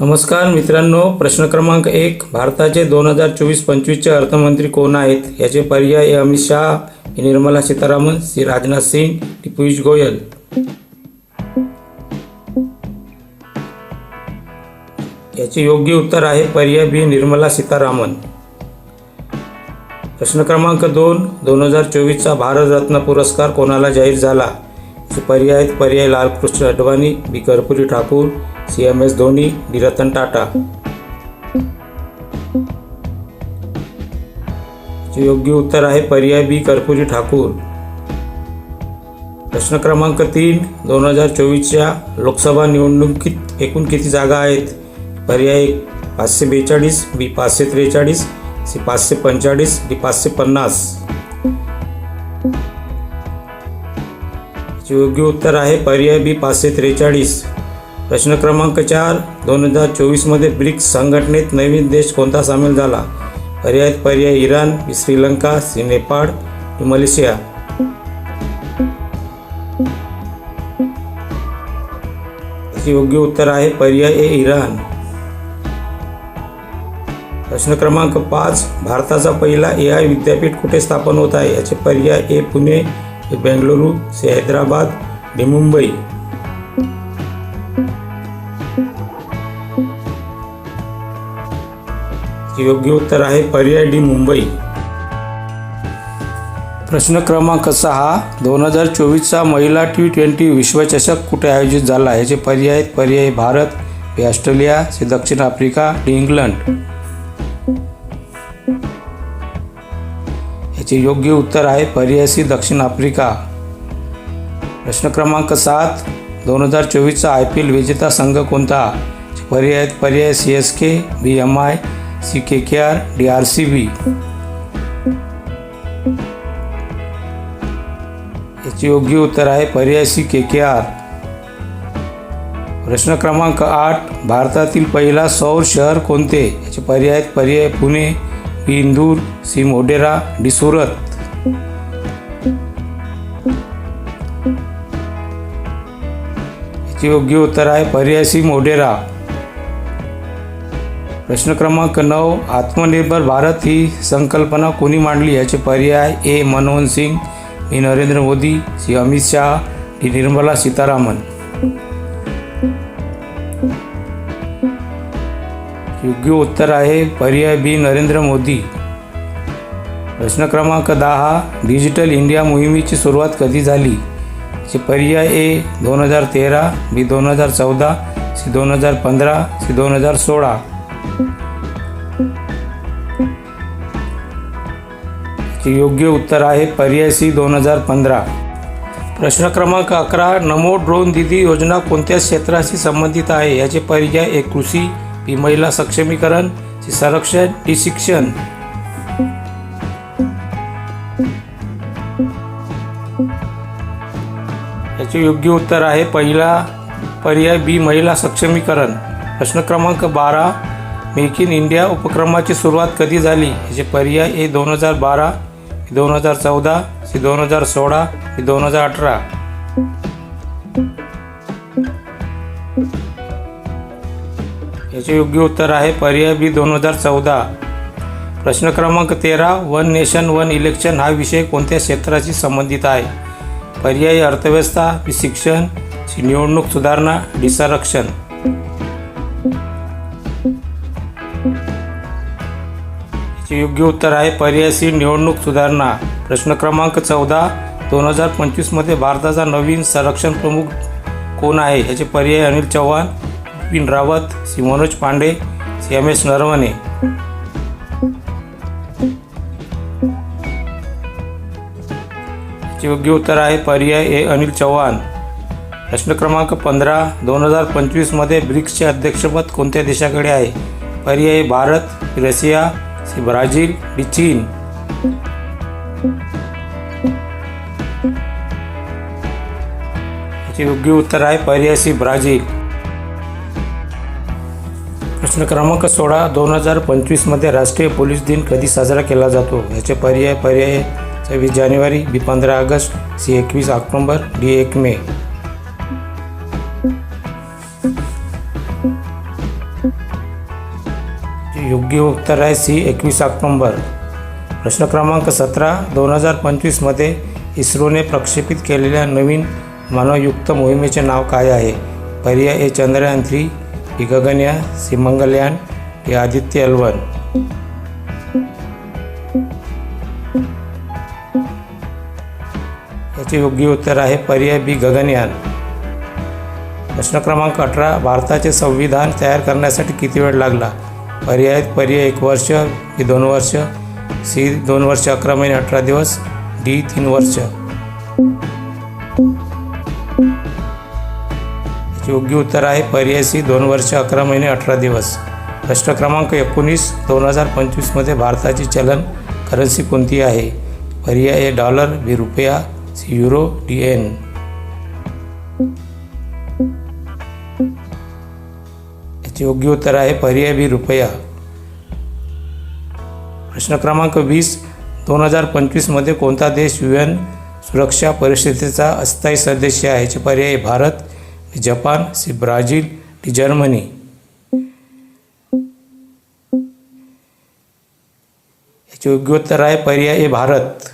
नमस्कार मित्रांनो प्रश्न क्रमांक एक भारताचे दोन हजार चोवीस पंचवीसचे अर्थमंत्री कोण आहेत? याचे पर्याय अमित शहा निर्मला सीतारामन श्री राजनाथ सिंग पियुष गोयल. याचे योग्य उत्तर आहे पर्याय बी निर्मला सीतारामन. प्रश्न क्रमांक दोन दोन हजार चोवीसचा भारतरत्न पुरस्कार कोणाला जाहीर झाला? पर्याय आहेत पर्याय Lalkrishna Advani B Karpuri Thakur C M S Dhoni D Ratan Tata योग्य उत्तर आहे पर्याय बी कर्पुरी ठाकूर। प्रश्न क्रमांक तीन दोन हजार चोवीसच्या लोकसभा निवडणुकीत एकूण किती जागा आहेत? पर्याय एक पाचशे बेचाळीस बी पाचशे त्रेचाळीस सी पाचशे पंचेचाळीस डी पाचशे पन्नास। योग्य उत्तर आहे. पर्याय बी पाचशे त्रेचाळीस. प्रश्न क्रमांक चार. दोन हजार चोवीसमध्ये ब्रिक्स संघटनेत नवीन देश कोणता सामील झाला? पर्याय पर्याय Iran Sri Lanka C Nepal Malaysia. योग्य उत्तर आहे. पर्याय ए इराण. प्रश्न क्रमांक पाच. भारताचा पहिला ए आय विद्यापीठ कुठे स्थापन होत आहे? याचे पर्याय ए पुणे ते बेंगळुरू से हैदराबाद डी मुंबई. योग्य उत्तर आहे पर्याय डी मुंबई. प्रश्न क्रमांक सहा दोन हजार चोवीसचा महिला टी ट्वेंटी विश्वचषक कुठे आयोजित झाला? याचे पर्याय पर्याय भारत ऑस्ट्रेलिया दक्षिण आफ्रिका डी इंग्लंड. याचे योग्य उत्तर आहे पर्यायसी दक्षिण आफ्रिका. प्रश्न क्रमांक सात दोन हजार चोवीसचा आय पी एल विजेता संघ कोणता? पर्याय पर्याय C S K B M I C K K R D R C B. याचे योग्य उत्तर आहे पर्याय सी के के आर. प्रश्न क्रमांक आठ भारतातील पहिला सौर शहर कोणते? याचे पर्याय पर्याय पुणे इंदूर सी मोडेरा डी सुरत. याचे योग्य उत्तर आहे पर्याय सी मोडेरा प्रश्न क्रमांक नऊ आत्मनिर्भर भारत ही संकल्पना कोणी मांडली? याचे पर्याय A. Manmohan Singh D Narendra Modi C. Amit Shah D. Nirmala Sitharaman. योग्य उत्तर आहे. पर्याय बी नरेंद्र मोदी. प्रश्न क्रमांक दहा. डिजिटल इंडिया मोहिमेची सुरुवात कधी झाली? चे पर्याय ए दोन हजार तेरा बी दोन हजार चौदा सी दोन हजार पंधरा सी दोन हजार सोळा. चे योग्य उत्तर आहे. पर्याय सी दोन हजार पंधरा. प्रश्न क्रमांक अकरा. नमो ड्रोन दिदी योजना कोणत्या क्षेत्राशी संबंधित आहे? याचे पर्याय एक कृषी बी महिला सक्षमीकरण संरक्षण ही शिक्षण. याचे योग्य उत्तर आहे पहिला पर्याय बी महिला सक्षमीकरण. प्रश्न क्रमांक बारा मेक इन इंडिया उपक्रमाची सुरुवात कधी झाली? याचे पर्याय ए दोन हजार बारा दोन हजार चौदा सी दोन हजार सोळा दोन हजार अठरा. याचे योग्य उत्तर आहे पर्याय बी दोन हजार चौदा. प्रश्न क्रमांक तेरा वन नेशन वन इलेक्शन हा विषय कोणत्या क्षेत्राशी संबंधित आहे? पर्यायी अर्थव्यवस्था बी शिक्षण सी निवडणूक सुधारणा डी संरक्षण. याचे योग्य उत्तर आहे पर्याय सी निवडणूक सुधारणा. प्रश्न क्रमांक चौदा दोन हजार पंचवीसमध्ये भारताचा नवीन संरक्षण प्रमुख कोण आहे? याचे पर्याय Anil Chauhan Bipin Rawat Shri Manoj Pande C M S Naravane. योग्य उत्तर आहे पर्याय ए अनिल चव्हाण. प्रश्न क्रमांक पंधरा दोन हजार पंचवीसमध्ये ब्रिक्सचे अध्यक्षपद कोणत्या देशाकडे आहे? पर्याय Bharat Russia C Brazil D चीन. योग्य उत्तर आहे पर्याय सी ब्राझील. प्रश्न क्रमांक सोळा दोन हजार पंचवीसमध्ये राष्ट्रीय पोलीस दिन कधी साजरा केला जातो? याचे पर्याय पर्याय सव्वीस जानेवारी बी पंधरा ऑगस्ट सी एकवीस ऑक्टोंबर डी एक मे. योग्य उत्तर आहे सी एकवीस ऑक्टोंबर. प्रश्न क्रमांक सतरा दोन हजार पंचवीसमध्ये इस्रोने प्रक्षेपित केलेल्या नवीन मानवयुक्त मोहिमेचे नाव काय आहे? पर्याय A Chandrayaan three B Gaganyaan C Mangalyaan D Aditya L one याचे योग्य उत्तर आहे पर्याय बी गगनयान. प्रश्न क्रमांक अठरा भारताचे संविधान तयार करण्यासाठी किती वेळ लागला? पर्याय पर्याय एक वर्ष बी दोन वर्ष सी दोन वर्ष अकरा महिने अठरा दिवस डी तीन वर्ष. योग्य उत्तर आहे. पर्याय सी दोन वर्ष अकरा महिने अठरा दिवस. प्रश्न क्रमांक एकोणीस दोन हजार पंचवीसमध्ये भारताची चलन करन्सी कोणती आहे? पर्याय ए डॉलर बी रुपया सी युरो डी एन. याचे योग्य उत्तर आहे. पर्याय बी रुपया. प्रश्न क्रमांक वीस दोन हजार पंचवीसमध्ये कोणता देश यू एन सुरक्षा परिषदेचा अस्थायी सदस्य आहे? याचे पर्याय Bharat Japan C Brazil D Germany याचे योग्य उत्तर आहे पर्याय ए भारत